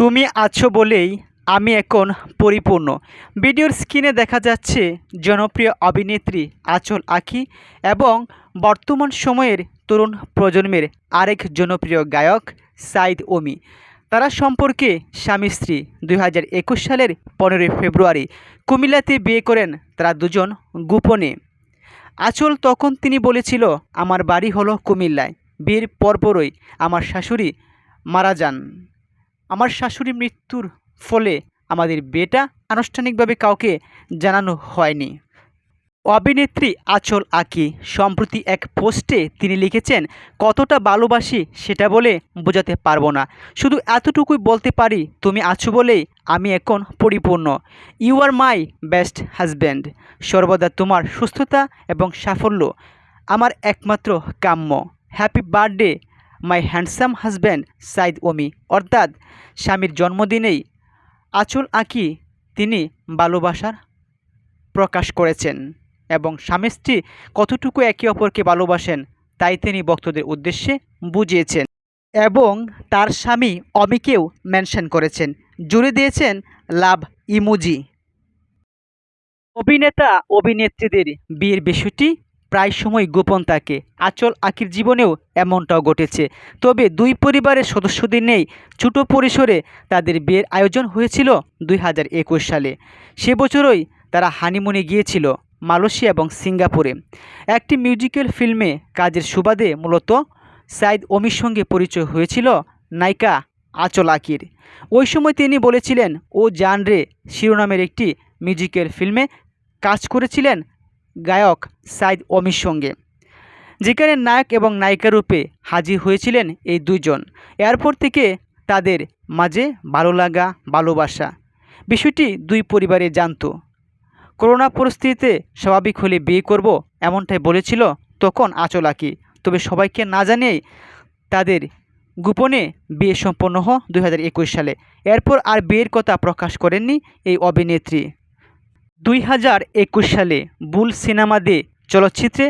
তুমি আছো বলেই আমি এখন পরিপূর্ণ। ভিডিওর স্ক্রিনে দেখা যাচ্ছে জনপ্রিয় অভিনেত্রী আঁচল আঁখি এবং বর্তমান সময়ের তরুণ প্রজন্মের আরেক জনপ্রিয় গায়ক সাইদ ওমি। তারা সম্পর্কে স্বামী স্ত্রী দুই হাজার একুশ সালের পনেরোই ফেব্রুয়ারি কুমিল্লাতে বিয়ে করেন তারা দুজন গোপনে। আঁচল তখন তিনি বলেছিল, আমার বাড়ি হলো কুমিল্লায়। বিয়ের পরপরই আমার শাশুড়ি মারা যান। আমার শাশুড়ি মৃত্যুর ফলে আমাদের বেটা আনুষ্ঠানিকভাবে কাউকে জানানো হয়নি। অভিনেত্রী আচল আঁকি সম্প্রতি এক পোস্টে তিনি লিখেছেন, কতটা ভালোবাসি সেটা বলে বোঝাতে পারব না। শুধু এতটুকুই বলতে পারি, তুমি আছো বলেই আমি এখন পরিপূর্ণ। You are my best husband সর্বদা তোমার সুস্থতা এবং সাফল্য আমার একমাত্র কাম্য। Happy birthday my handsome husband Sayeed Omi. অর্থাৎ স্বামীর জন্মদিনেই আঁচল আঁকি তিনি ভালোবাসার প্রকাশ করেছেন এবং স্বামী স্ত্রী কতটুকু একে অপরকে ভালোবাসেন তাই তিনি ভক্তদের উদ্দেশ্যে বুঝিয়েছেন এবং তার স্বামী অমিকেও মেনশন করেছেন। জুড়ে দিয়েছেন লাভ ইমুজি। অভিনেতা, অভিনেত্রীদের বিয়ের বিষয়টি প্রায় সময় গোপন থাকে। আচল আকির জীবনেও এমনটাও ঘটেছে। তবে দুই পরিবারের সদস্যদের নেই, ছোট পরিসরে তাদের বিয়ের আয়োজন হয়েছিল দুই হাজার একুশ সালে। সে বছরই তারা হানিমুনে গিয়েছিল মালয়েশিয়া এবং সিঙ্গাপুরে। একটি মিউজিক্যাল ফিল্মে কাজের সুবাদে মূলত সাইদ অমির সঙ্গে পরিচয় হয়েছিল নায়িকা আচল আকির। ওই সময় তিনি বলেছিলেন, ও জান রে শিরোনামের একটি মিউজিক্যাল ফিল্মে কাজ করেছিলেন গায়ক সাইদ অমির সঙ্গে। যেখানে নায়ক এবং নায়িকা রূপে হাজির হয়েছিলেন এই দুইজন। এরপর থেকে তাদের মাঝে ভালো লাগা, ভালোবাসা। বিষয়টি দুই পরিবারে জানতো। করোনা পরিস্থিতিতে স্বাভাবিক হলে বিয়ে করব এমনটাই বলেছিল তখন আঁচলাকি তবে সবাইকে না জানিয়েই তাদের গোপনে বিয়ে সম্পন্ন হয় দু সালে। এরপর আর বিয়ের কথা প্রকাশ করেননি এই অভিনেত্রী। দুই হাজার একুশ সালে বুল সিনেমা দে চলচ্চিত্রে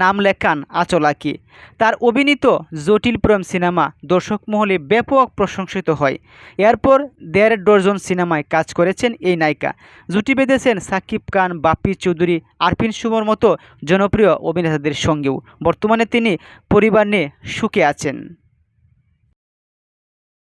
নাম লেখান আচলাকি তার অভিনীত জটিল প্রেম সিনেমা দর্শক মহলে ব্যাপক প্রশংসিত হয়। এরপর দেড় ডজন সিনেমায় কাজ করেছেন এই নায়িকা। জুটি বেঁধেছেন সাকিব খান, বাপ্পি চৌধুরী, আরফিন সুমর মতো জনপ্রিয় অভিনেতাদের সঙ্গেও। বর্তমানে তিনি পরিবার নিয়ে সুখে আছেন।